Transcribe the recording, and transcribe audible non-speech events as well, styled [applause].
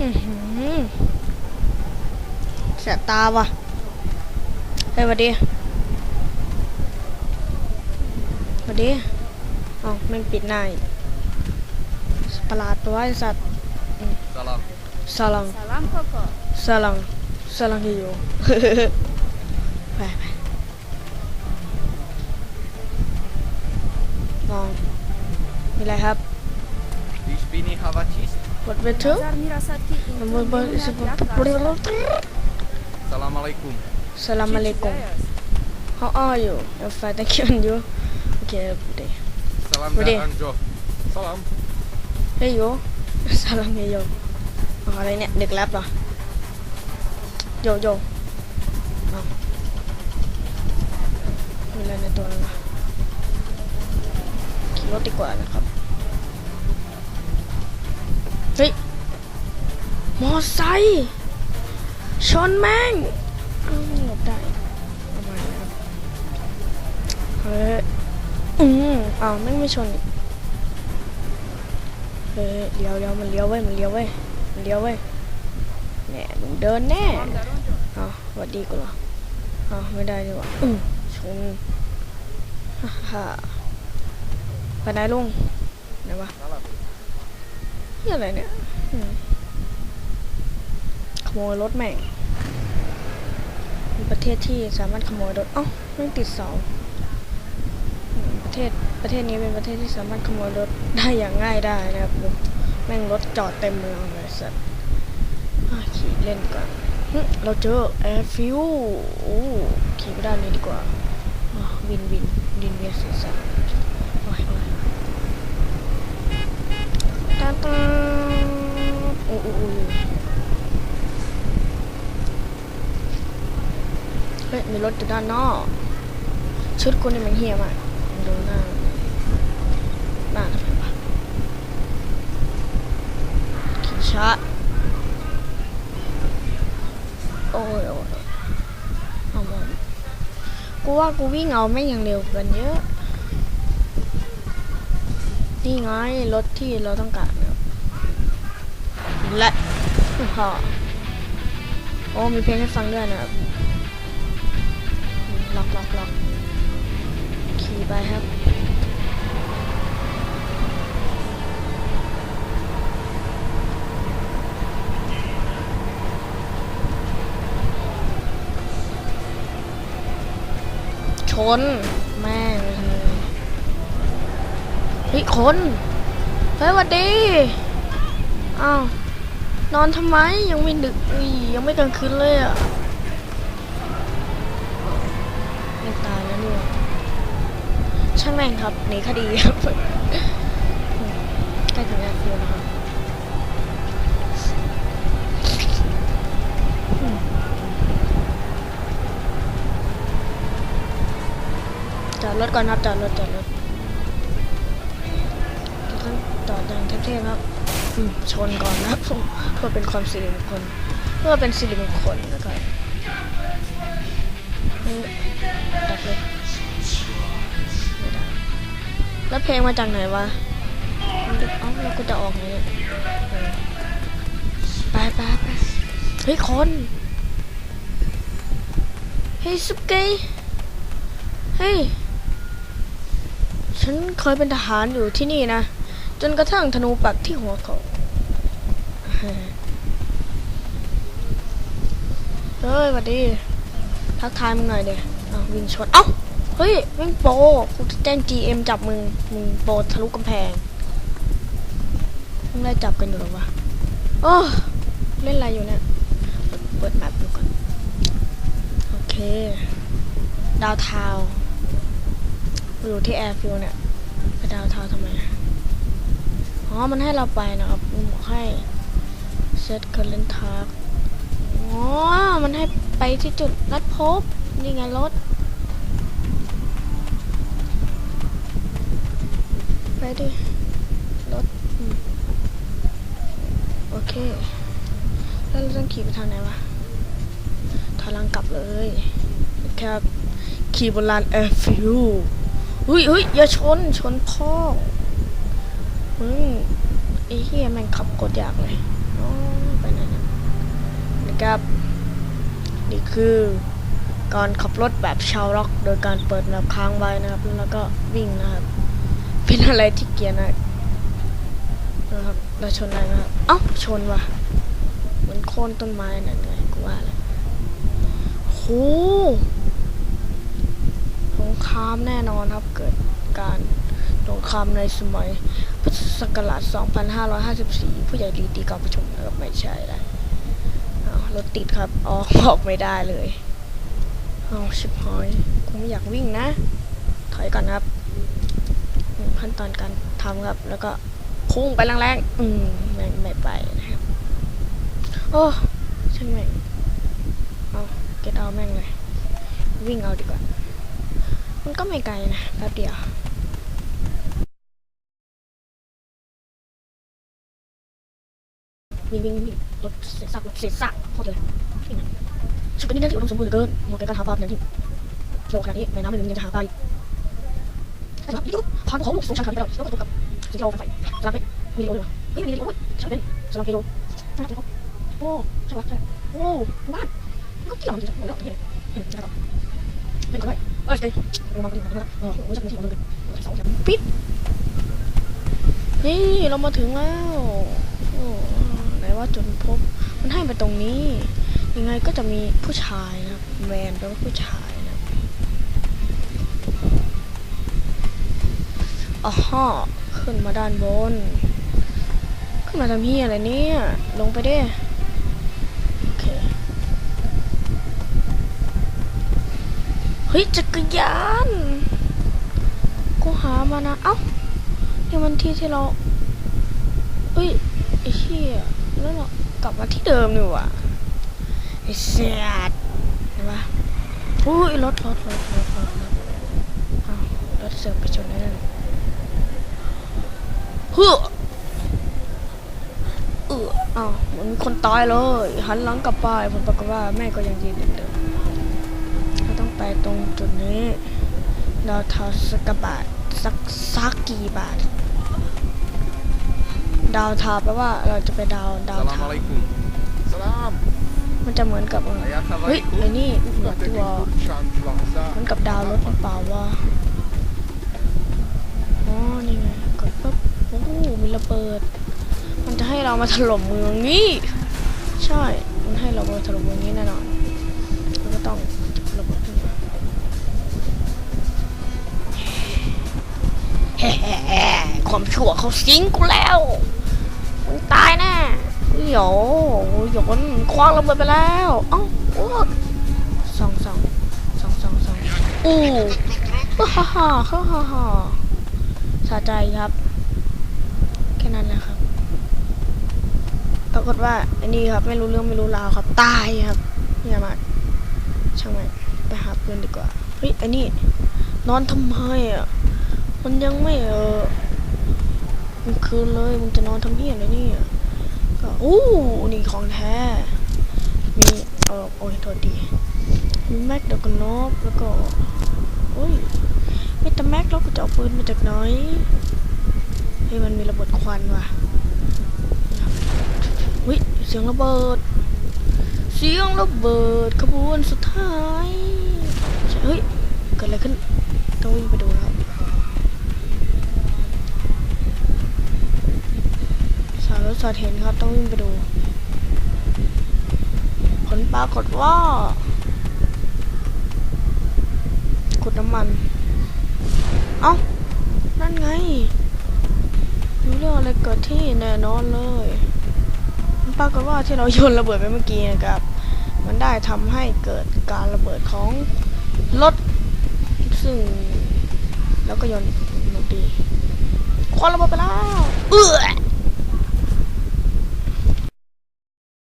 อื้อหือแสบตาว่ะ เฮ้ยหวัดดีหวัดดีเอ้าแม่งปิดหน้าอีกประหลาดตัวไอ้สัตว์ Salam. สลัง Salam Koko. สลังสลังฮิโยไปไปมองมีอะไรครับ Ich bin nicht Havatis. What we do? Nazar mirasad ki buat betul Assalamualaikum. Assalamualaikum. How are you? I'm fine, thank you and you? Okay, bude. Salam bude. Jo Salam. Hey yo. [laughs] Salam hey yo. Oh, ini ada kelap lah Jo, Jo Maaf Bila na ito lang Kilote ko anak เหรอโยโย่อ้าวมีอไรในตัวนั้นวะขี่รถดีกว่านะครับเฮ้ย มอไซค์ชนแม่งอ้าหลบได้ประมาณนี้ครับเฮ้ยอืมอ้าวแม่งไม่ชนเฮ้ยเลี้ยวเลี้ยวมันเลี้ยวเว้ยมันเลี้ยวเว้ยมันเลี้ยวเว้ยแหน่มึงเดินแน่อ้าวสวัสดีกูเหรออ้าวไม่ได้ดีกว่าอืมชนฮ่าฮ่าไปไหนลุงไหนวะ นี่อะไรเนี่ยขโมยรถแม่งมีประเทศที่สามารถขโมยรถเอ้าแม่งติดเสาประเทศประเทศนี้เป็นประเทศที่สามารถขโมยรถได้อย่างง่ายได้นะครับแม่งรถจอดเต็มเมืองเลยสัตว์ขี่เล่นก่อนเราเจอแอร์ฟิวขี่ไปด้านนี้ดีกว่าอะวินวินวินเวียนศีร ตาตาโอ้โอ้โอ้เฮ้ยมีรถอยู่ด้านนอก ชุดกูนี่มันเฮี้ยมากดูหน้าหน้าทำไมวะขี่ช้าโอ้ยโอ้ยเอามากูว่ากูวิ่งเอาไม่งยังเร็วเกินเยอะ นี่ไงรถที่เราต้องการและฮะโอ้มีเพลงให้ฟังด้วยนะครับล็อกล็อกล็อกขี่ไปครับชน ฮ้ยคนเฮ้ยวัดดีอ้าวนอนทำไมยังไม่ดึกอียังไม่กลางคืนเลยอะไม่ตายแล้วเนี่ยช่างแม่งครับหนีคดีครับใกล้ถึงแอร์ฟิวแล้วครับจอดรถก่อนครับจอดรถจอดรถ ต่อดังเทพๆครับชนก่อนนะผมเพื่อเป็นความสิริมงคลเพื่อเป็นสิริมงคลนะครับดับเลยไม่ได้แล้วเพลงมาจากไหนวะเอ้าแล้วกูจะออกไงไปไปไปเฮ้ยคนเฮ้ยสุเกยเฮ้ยฉันเคยเป็นทหารอยู่ที่นี่นะ จนกระทั่งธนูปักที่หัวเขาเฮ้ยสวัสดี ทักทายมึงหน่อยเดี๋ยววินชนเอ้า เฮ้ยแม่งโปรกูจะแจ้ง GM จับมึง มึงโปทะลุกำแพงมึงไล่จับกันอยู่หรอวะโอ้เล่นอะไรอยู่เนี่ย เปิดเปิดแมปดูก่อน โอเค ดาวเทาวอยู่ที่แอร์ฟิลเนี่ย ไปดาวเทาวทำไม อ๋อ มันให้เราไปนะครับมันบอกให้ set current task อ๋อ มันให้ไปที่จุดนัดพบ นี่ไงรถ ไปดิ รถ โอเค แล้วเราต้องขี่ไปทางไหนวะถอยหลังกลับเลยครับขี่บนลานแอร์ฟิลเฮ้ยเฮ้ยอย่าชน ชนพ่อ มึงไอ้เฮียแม่งขับกดอยากเลยอ๋อไปไหนนะนะครับ นี่คือการขับรถแบบชาวล็อก โดยการเปิดแมปค้างไว้นะครับ แล้วก็วิ่งนะครับ เป็นอะไรที่เกียร์นะนะครับเราชนอะไรนะครับเอ้าชนว่ะเหมือนโค่นต้นไม้นั่นไงกูว่าเลยโหสงครามแน่นอนครับเกิดการสงครามในสมัย พุทธศักราช 2554 ผู้ใหญ่ลีตีกองประชุมนะครับไม่ใช่ละอ้วรถติดครับอ๋อออกไม่ได้เลยอ้าวชิบหายกูไม่อยากวิ่งนะ ถอยก่อนครับ ขั้นตอนการทำครับ แล้วก็พุ่งไปแรงๆ อืมไม่ไม่ไปนะครับ โอ้ช่างแม่งเอาเก็ตเอาแม่งเลย วิ่งเอาดีกว่า มันก็ไม่ไกลนะแป๊บเดียว วิ่งวิ่งวิ่งรถเสียสักรถเสียสักโคตรเลยวิ่งอะชุดนี้นั่นที่อุดมสมบูรณ์เหลือเกินเหมาะกับการหาปลาอย่างที่โชว์ขนาดนี้ในน้ำในหนึ่งยังจะหาปลาอีกใช่ครับนี่ก็ผ่านภูเขาลูกสงชันขนาดนี้แล้วก็ตกกับสิ่งที่เราไฟกลังไปมีโลเลยว่ะเฮ้ยมีโอ้ยใช่เป็นสำหรับกิโลใช่ครบโอ้ใช่ครับใช่โอ้บ้านก็เกี่ยวจริงๆหมดแล้วเนี่ยใช่ครับเป็นก็ได้เออใช่ระวังกันนะเออโอ้ยจะเป็นที่ของมันเป็นเสาแบบปิดนี่เรามาถึงแล้วโอ้ ว่าจุดพบ มันให้ไปตรงนี้ ยังไงก็จะมีผู้ชายนะครับแมนแปลว่าผู้ชายนะอ๋อฮะขึ้นมาด้านบน ขึ้นมาทำเฮียอะไรเนี่ย ลงไปเด้โอเคเฮ้ยจักรยานกูหามานะ เอ้านี่มันที่ที่เราเอ้ยไอ้เชี่ย แล้วเรากลับมาที่เดิมนี่ว่ะไอ้เสียดเห็นปะอุ้ยรถรถรถรถรถรถอ้าวรถเสือกไปชนได้นั่นเฮ้อเอออ้าวเหมันคนตายเลยหันหลังกลับไปผลปรากฏว่าแม่ก็ยังยืนเหมือนเดิมเราต้องไปตรงจุดนี้เราทาสกบาทสักสักกี่บาท ดาวทาวน์แปลว่าเราจะไปดาวดาวทาวน์ Assalamualaikum. Salam. มันจะเหมือนกับเออ Ayah เฮ้ยไอ้ Assalamualaikum. นี่เหมือนตัวเหมือนกับดาวรถหรือเปล่าวะอ๋อนี่ไงกดปุ๊บโอ้โหมีระเบิด มันจะให้เรามาถล่มเมืองนี้ใช่ มันให้เรามาถล่มเมืองนี้แน่นอนเราก็ต้องจุดระเบิดขึ้นมาเฮ้ๆความชั่วเขาสิงกูแล้วมึง ตายแน่เดี๋ยโยนคว้างระเบิดไปแล้วอ้าโอ้สองสองสองสองสองอู้ฮ่าฮ่าฮ่าฮ่าฮ่าสะใจครับ แค่นั้นแหละครับ ปรากฏว่าอันนี้ครับ ไม่รู้เรื่องไม่รู้ราวครับ ตายครับเนี่ยมาช่างมันไปหาปืนดีกว่า เฮ้ย อันนี้ นอนทำไมอะ มันยังไม่เออ มันคืนเลย มึงจะนอนทำเหี้ยอะไรนี่ก็อู้นี่ของแท้ มีเออโอ้ยโทษดีมีแม็กเดกนอบแล้วก็โอ้ยมีแต่แม็กแล้วกูจะเอาปืนมาจากไหนเฮ้ยมันมีระเบิดควันว่ะอุ้ยเสียงระเบิด เสียงระเบิดขบวนสุดท้าย เฮ้ย เกิดอะไรขึ้นต้องวิ่งไปดู สอดเห็นครับ ต้องวิ่งไปดู ผลปรากฏว่าขุดน้ำมัน เอ้า นั่นไงมีเรื่องอะไรเกิดที่แน่นอนเลยปรากฏว่าที่เราโยนระเบิดไปเมื่อกี้นะครับ มันได้ทำให้เกิดการระเบิดของรถซึ่ง แล้วก็โยนลงดีควันระเบิดไปแล้วเออ